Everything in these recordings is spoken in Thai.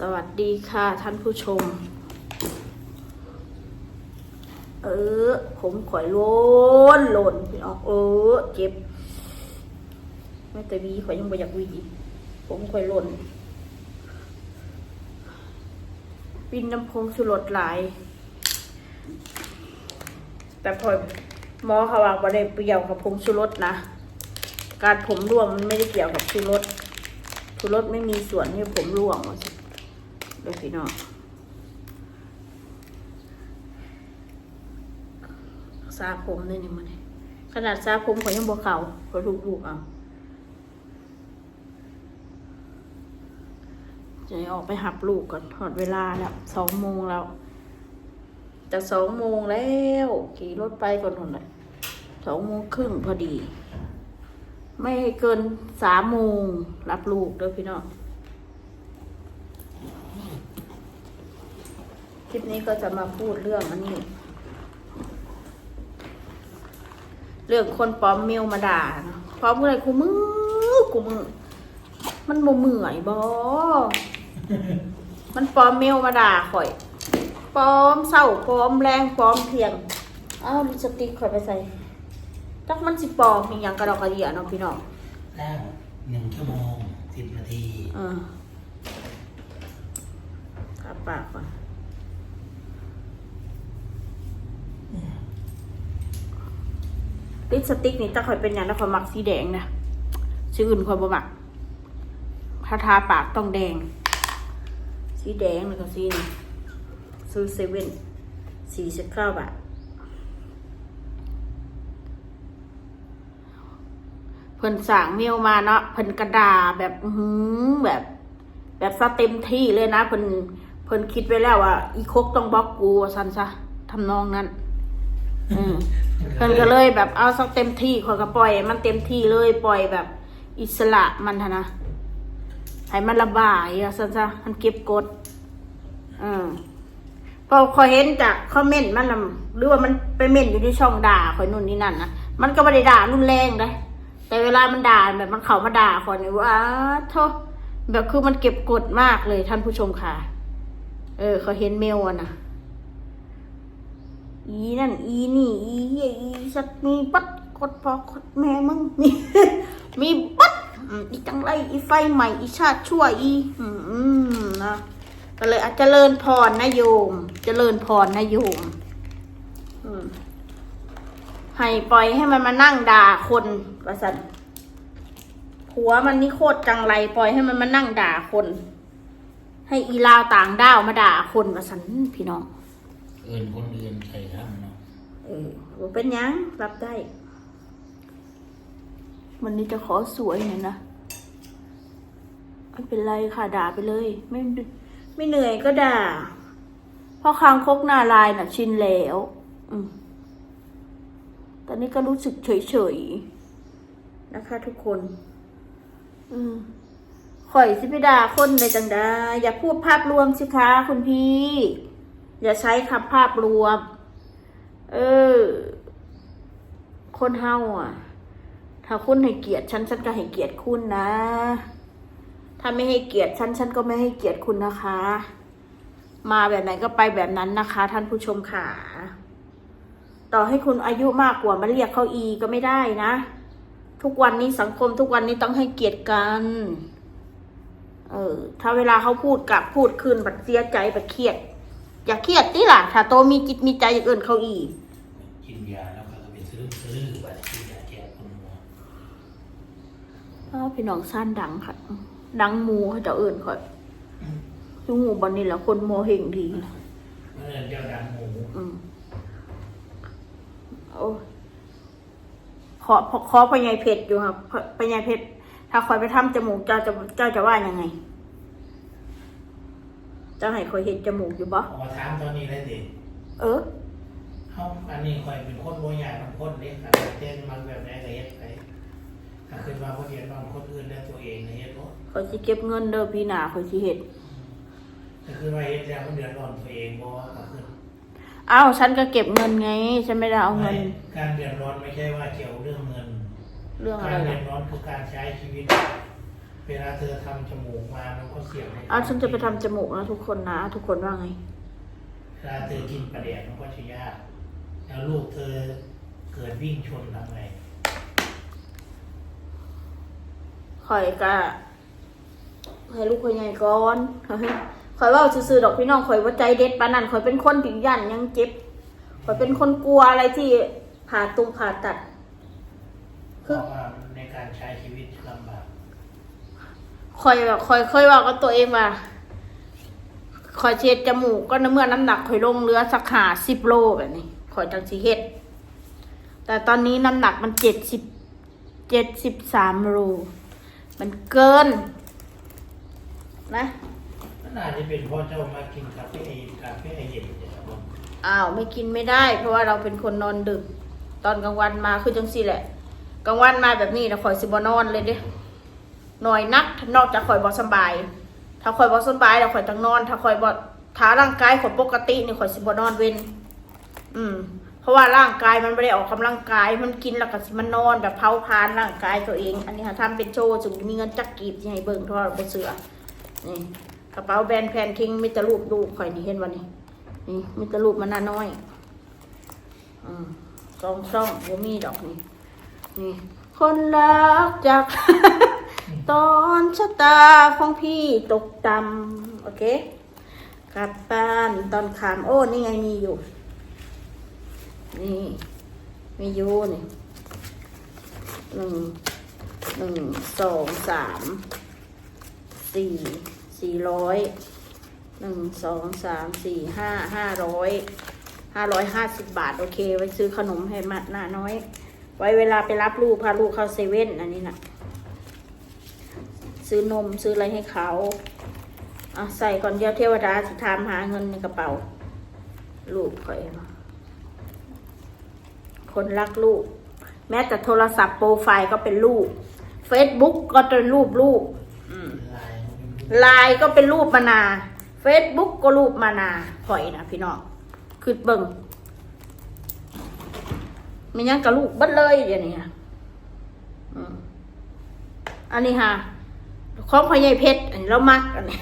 สวัสดีค่ะท่านผู้ชม เออ ผมข่อยโล้นหล่นพี่น้องเออ เจ็บ ไม่แต่วีข่อยยังบ่อยากวีผมข่อยหล่นปินน้ำพงสุรดหลาย แต่พอหมอเขาว่าบ่ได้เกี่ยวกับผงชูรสนะ การผมร่วงมันไม่ได้เกี่ยวกับชูรสชูรสไม่มีส่วนที่ผมร่วงว่า สิเดูพี่น้องซาผมนี่นี่มันขนาดซาผมขายังบวเขาเขาลูกๆเอาจะออกไปหับลูกก่อนถอดเวลาแล้วสองโมงแล้วจะสองโมงแล้วขี่รถไปก่อนหน่อยสองโมงครึ่งพอดี ไม่ให้เกินสามโมงรับลูกเด้อพี่น้อง ลิปนี้ก็จะมาพูดเรื่องอันนี้ เรื่องคนปลอมเมลมาด่าเนาะปลอมอะไรกูมือกูมือมันบ่เมื่อยบ่มันปลอมเมลมาด่าข่อยปลอมเศร้าปลอมแรงปลอมเพียงอ้าวลิปสติกข่อยไปใส่จักมันสิปลอมอีหยังกระดอกกระเดียเนาะพี่น้องแล้วหนึ่งชั่วโมงสิบนาทีเออทาปากก่อน ลิปสติกนี่ถ้าข่อยเป็นอย่างนั้นข่อยมักสีแดงนะสีอื่นข่อยบ่มักถ้าทาปากต้องแดง สีแดงแล้วก็สีนี่ซื้อเซเว่นสี่สิบเก้าบาทเพิ่นสั่งเมลมาเนาะเพิ่นกระดาแบบหือแบบ แบบซะเต็มที่เลยนะเพิ่นเพิ่นคิดไว้แล้วว่า อีคกต้องบล็อกกูว่าซั่นซะทำนองนั้น อืมเพิ่นก็เลยแบบเอาสักเต็มที่ขอยก็ปล่อยให้มันเต็มที่เลยปล่อยแบบอิสระมันทะนะให้มันระบายอะซันซะมันเก็บกด อืมพอคอยเห็นจากคอมเมนต์มันน่ะหรือว่ามันไปเม่นอยู่ที่ช่องด่าคอยนู่นนี่นั่นนะมันก็ไม่ได้ด่ารุนแรงเลยแต่เวลามันด่าแบบมันเขามาด่าคนเนี่ยว่าโทษแบบคือมันเก็บกดมากเลยท่านผู้ชมค่ะ เออเขาเห็นเมลอะนะ อีนั่นอีนี่อีเหี้ยอีสัตว์มีปัดกดพอกดแม่มึงมีมีปัดอีจังไรอีไฟใหม่อีชาติชั่วอีอืมนะก็เลยอาจจะเจริญพรนะโยม เจริญพรนะโยมอืมให้ปล่อยให้มันมานั่งด่าคนว่าสันผัวมันนี่โคตรจังไรปล่อยให้มันมานั่งด่าคน ให้อีลาวต่างด้าวมาด่าคนว่าสันพี่น้อง เอื่นคนอื่นใส่ครับเนาะเออบ่เป็นหยังรับได้ วันนี้จะขอสวยหน่อยนะไม่เป็นไรค่ะด่าไปเลย ไม่ไม่เหนื่อยก็ด่าเพราะคางคกหน้าลายน่ะ ชินแล้ว อืมตอนนี้ก็รู้สึกเฉยๆนะคะ ทุกคน อืมข่อยสิไปด่าคนในจังดาอย่าพูดภาพรวมสิคะคุณพี่ อย่าใช้คำภาพรวม เออ คนเฮาอะ ถ้าคุณให้เกียรติฉันฉันก็ให้เกียรติคุณนะ ถ้าไม่ให้เกียรติฉันฉันก็ไม่ให้เกียรติคุณนะคะ มาแบบไหนก็ไปแบบนั้นนะคะ ท่านผู้ชมค่ะ ต่อให้คุณอายุมากกว่ามาเรียกเขาอีก็ไม่ได้นะ ทุกวันนี้สังคมทุกวันนี้ต้องให้เกียรติกันเออ ถ้าเวลาเขาพูดกลับพูดคืนบัดเสียใจบัดเครียด อย่าเครียดติล่ะ ถ้าโตมีจิตมีใจอย่างอื่นเขาอีก กินยาแล้วก็ไปซื้อซื้อไปกินยาแก้คนหัวอ้าวพี่น้องสั้นดังค่ะ ดังหมูเขาจะเอื่นค่อยยูหมูบันนี้แหละคนโมเหงดีนะเมื่อเจ้าดังหมูอืมโอ้ขอขอขอพญายเพชรอยู่ครับพญายเพชรถ้าคอยไปทำจมูกเจ้าจะเจ้าจะว่ายังไง เจ้าให้คอยเห็นจมูกอยู่บ่เอามาถามตอนนี้เลยดิเออเขาอันนี้คอยเป็นคนโบยาบางคนเล็กขันเต้นมันแบบไหนก็เฮ็ดไปถ้าขึ้นมาคนเดียวบางคนอื่นและตัวเองนะเฮ็ดบ่คอยสิเก็บเงินเด้อพี่หนาคอยสิเห็ดถ้าขึ้นมาเฮ็ดแล้วมันเดือดร้อนตัวเองบ่ก็ขึ้นอ้าวฉันก็เก็บเงินไง ฉันไม่ได้เอาเงินไม่การเดือดร้อนไม่ใช่ว่าเกี่ยวเรื่องเงิน เรื่องอะไรการเดืล่ะอดร้อนคือการใช้ชีวิต เวลาเธอทำจมูกมามันก็เสียงในเอาฉันจะไปทำจมูกนะทุกคนนะ ทุกคนว่าไง เวลาเธอกินปลาแดกมันก็จะยาก แล้วลูกเธอเกิดวิ่งชนทำไงข่อยกะให้ลูกข่อยใหญ่ก่อนเฮ้ยข่อยเว่าซื่อๆดอกพี่น้องข่อยว่าใจเด็ดปานนั้นข่อยเป็นคนถึงยันยังเจ็บข่อยเป็นคนกลัวอะไรที่ผ่าตรงผ่าตัด เพราะว่าในการใช้ชีวิตลำบาก ข่ อยแบบข่อยเคยเว่ากับตัวเองว่าข่อยเช็ดจมูกก็ในเมื่อน้ำหนักข่อยลงเหลือสักหาสิบโลแบบนี้ข่อยจังสิเฮ็ด แต่ตอนนี้น้ำหนักมันเจ็ดสิบเจ็ดสิบสามโลมันเกิน นะมันอาจจะเป็นเพราะเจ้ามากินคาเฟ่คาเฟ่เย็นเดี๋ยวผมอ้าวไม่กินไม่ได้ เพราะว่าเราเป็นคนนอนดึก ตอนกลางวันมาคือจังสี่แหละ กลางวันมาแบบนี้นะข่อยสิบนอนเลยเด้ หน่อยนักนอกจากข่อยบอสบาย ถ้าข่อยบอสบายแล้วข่อยต้องนอน ถ้าข่อยบอถ้าร่างกายข่อยปกตินี่ข่อยสิบนอนเว้น อืม เพราะว่าร่างกายมันไม่ได้ออกกำลังกาย มันกินแล้วก็สิมันนอนแบบเผาพานร่างกายตัวเอง อันนี้ค่ะทำเป็นโชว์จุมีเงินจักกีบที่ให้เบิ่งทอดบนเสือนี่กระเป๋าแบรนด์แพนคิงมีแต่รูปลูข่อยนี่เห็นวันนี้นี่มีแตรูปมันน่าน้อยอืมกองซ่องบ่มีดอกนี่นี่คนรักจาก ตอนชะตาของพี่ตกต่ำโอเค กลับบ้านตอนขามโอ้นี่ไงมีอยู่ นี่มีอยู่นี่หนึ่งหนึ่งสองสามสี่สี่ร้อยหนึ่งสองสามสี่ห้าห้าร้อยห้าร้อยห้าสิบบาท โอเค ไว้ซื้อขนมให้มาหน้าน้อย ไว้เวลาไปรับลูกพาลูกเข้าเซเว่นอันนี้นะ ซื้อนมซื้ออะไรให้เขาอะใส่ก่อนเดียวเทวดาจะถามหาเงินในกระเป๋า ลูกคอยคนรักลูก แม้แต่โทรศัพท์โปรไฟล์ก็เป็นลูก Facebook ก็เป็นรูปลูกอืมลายมันไลน์ก็เป็นรูปมานาเฟซบุ๊กก็รูปมานาข่อยนะพี่น้องคือเบิ่งมียังกับลูกบัดเลยเดี๋ยวนี้อันนี้ค่ะ ของพญายเพชรอันนี้เรามักอันนี้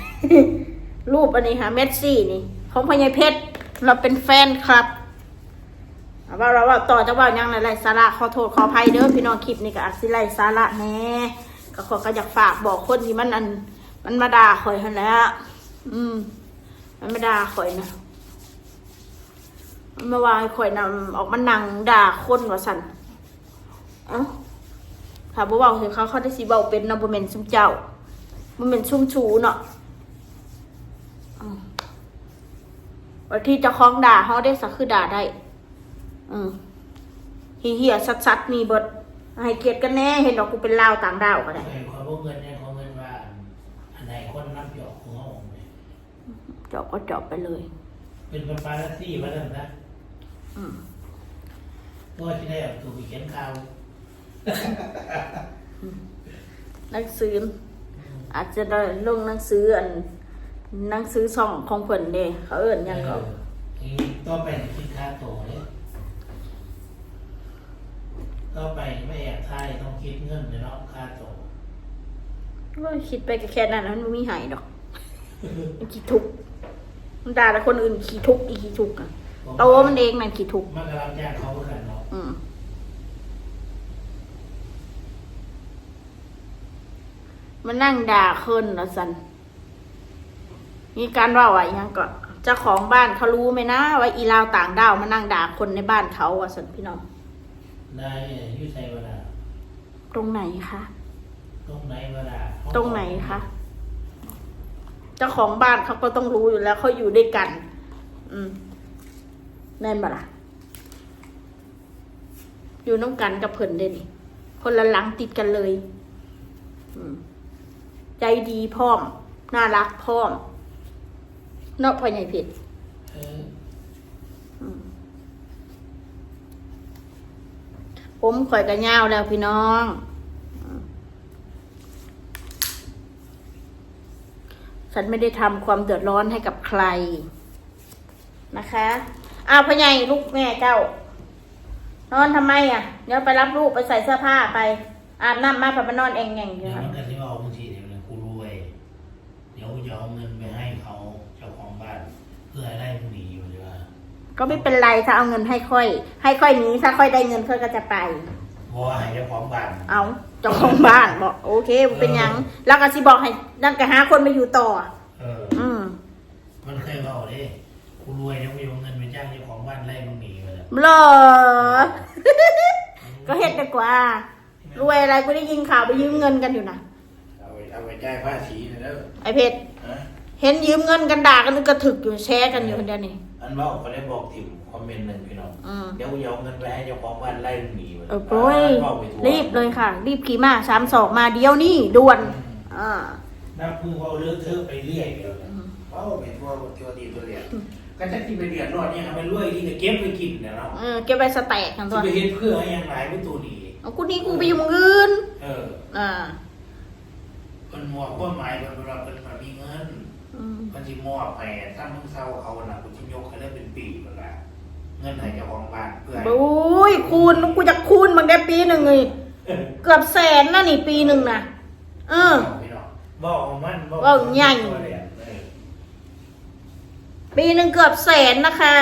รูปอันนี้ค่ะเมสซี่นี่ ของพญายเพชรเราเป็นแฟนคลับเอาว่าเราว่าต่อจะว่ายังไรสาระขอโทษขออภัยเด้อพี่น้องคลิปนี้ก็อาจสิไรสาระแน่ก็ขอก็อยากฝากบอกคนที่มันอัน มันมาด่าข่อยหันแหล้ว อืม มันมาด่าข่อยนะมันมาวางข่อยนำออกมานั่งด่าคนว่าสันเอ้าถ้าบ่เว้าถึงเขาเขาได้สิเว้าเป็นนะบ่แม่นซุมเจ้า บ่แม่นซุมชูเนาะอืมว่าที่เจะคล้าของด่าเขาได้สักคือด่าได้ อืมเหี้ยๆสัดๆมีเบิดให้เกียรติกันแน่ เห็นดอกกูเป็นลาวต่างดาวก็ได้ไอ้ความพวกเงินเนี่ยของเงินว่า อันไหนคนน้ำหยอกของเขาออกเลยเจาะก็เจาะไปเลย เป็นปาปาลัสซี่มาแล้วนะอืมก็ที่ได้เอาตัวไปเขียนข่าวหนังสือ อาจจะได้ลงหนังสืออันหนังสือช่องของเพิ่นเด้เขาเอิ้นหยังก็เออต่อไปคิดค่าตัวเลยต่อไปไม่แอบถ่ายต้องคิดเงินเลยเนาะค่าตัวว่าคิดไปก็แค่นั้นนะมันบ่มีหายดอกมันขี้ทุกข์มันด่าแต่คนอื่นขี้ทุกข์อีขี้ทุกข์อะโตมันเองนั่นขี้ทุกข์ มันกำลังจ้างเขาเหมือนกันเนาะ อืม มันนั่งด่าคนนะสันมีการว่าว่าอหยังก็เจ้าของบ้านเขารู้ไหมนะว่าอีลาวต่างดาวมานั่งด่าคนในบ้านเขาอะสันพี่น้องได้อยุ่ใส่เวลาตรงไหนคะตรงไหนเวลาตรงไหนคะเจ้าของบ้านเขาก็ต้องรู้อยู่แล้วเขาอยู่ด้วยกัน อืมแม่นบ่ล่ะอยู่น้ำกันกับเพิ่นเด่นคนละหลังติดกันเลย อืม ใจดีพร้อม น่ารักพร้อมเนอกพ่อใหญ่เพชรเอออืมผมข่อยกระยาวแล้วพี่น้องอืมฉันไม่ได้ทำความเดือดร้อนให้กับใครนะคะอ้าวพ่อใหญ่ลูกแม่เจ้า นอนทำไมอะ เดี๋ยวไปรับลูกไปใส่เสื้อผ้าไป อาบน้ำมาพอมานอนเองแงงอยู่ กูรวย เดี๋ยวจะเอาเงินไปให้เขาเจ้าของบ้าน เพื่อไล่ผู้หนีอยู่ดีกว่าก็ไม่เป็นไรถ้าเอาเงินให้ค่อย ให้ค่อยหนีถ้าค่อยได้เงินเพิ่อก็จะไป เพรให้เจ้าของบ้านเอาเจ้าของบ้านบอกโอเคเป็นยัง แล้วก็สิบอกให้นั่นกระหาคนมาอยู่ต่อ เออ อืมมันเคยบอกเลยกูรวยแล้วกูเอาเงินไปจ้างเจ้าของบ้านไล่ผู้หนีมาแล้วเหรอ ก็เฮ็ดดีกว่า รวยอะไรกูได้ยินข่าวไปยืมเงินกันอยู่นะ เอาไปเอาไปจ่ายภาษีนะเด้อไอเพชรฮะเห็นยืมเงินกันด่ากันนึกกระถึกอยู่แชร์กันอยู่คนเดียวนี่ อันว่าเขาได้บอกถิ่มคอมเมนต์หนึ่งพี่น้องอืม เดี๋ยวกูจะเอาเงินไปให้เจ้าของบ้านไล่มึงหนีไปเออโปรยอันว่าไปทัวรีบเลยค่ะ รีบขี่มาสามสองมาเดียวนี่ด่วนอ่านับมือว่าเลือกเธอะไปเรื่อยเดียวเลยว่าไปทัวร์ทัวร์ดีตัวเรียนก็จะที่ไปเดือดร้อนเนี่ยเอาไปรวยที่จะเก็บไปกินเนี่ยเนาะเออเก็บไปสแต็กทั้งตัที่วไปเฮ็ดเพื่อให้ยังหลายไปตัวดีเอากูนี่กูไปอยู่เมืองอื่นเออ อ่า มันมอบความหมายมันเวลาเป็นมามีเงินอืมมันสิมอบให้ถ้ามึงเศร้าเขาน่ะกูจะยกให้ได้เป็นปีเวลาเงินให้เจ้าของบ้านเพื่อให้โอ้ยคูณกูจะคูณมันได้ปีหนึ่งเลยเกือบแสนนะนี่ปีหนึ่งนะเออ พี่น้องบอกของมันบอกบอกใหญ่ตัวเรียนเออปีหนึ่งเกือบแสนนะคะ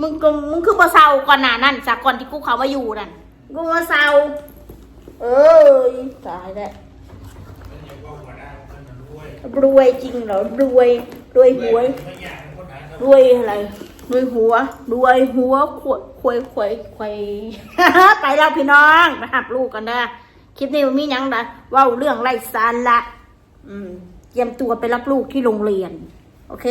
มึงก็มึงคือมาเซาก่อนหนานั่นจากก่อนที่กูเขามาอยู่นั่นกูมาเซาเอ้ยตายแล้ว รวยจริงเหรอ รวย รวยหวย รวยอะไร รวยหัว รวยหัวขวดควยควยควยไปแล้วพี่น้องไปหับลูกกันนะคลิปนี้มียังนะว่าเรื่องไร้สาระอืมเตรียมตัวไปรับลูกที่โรงเรียน โอเค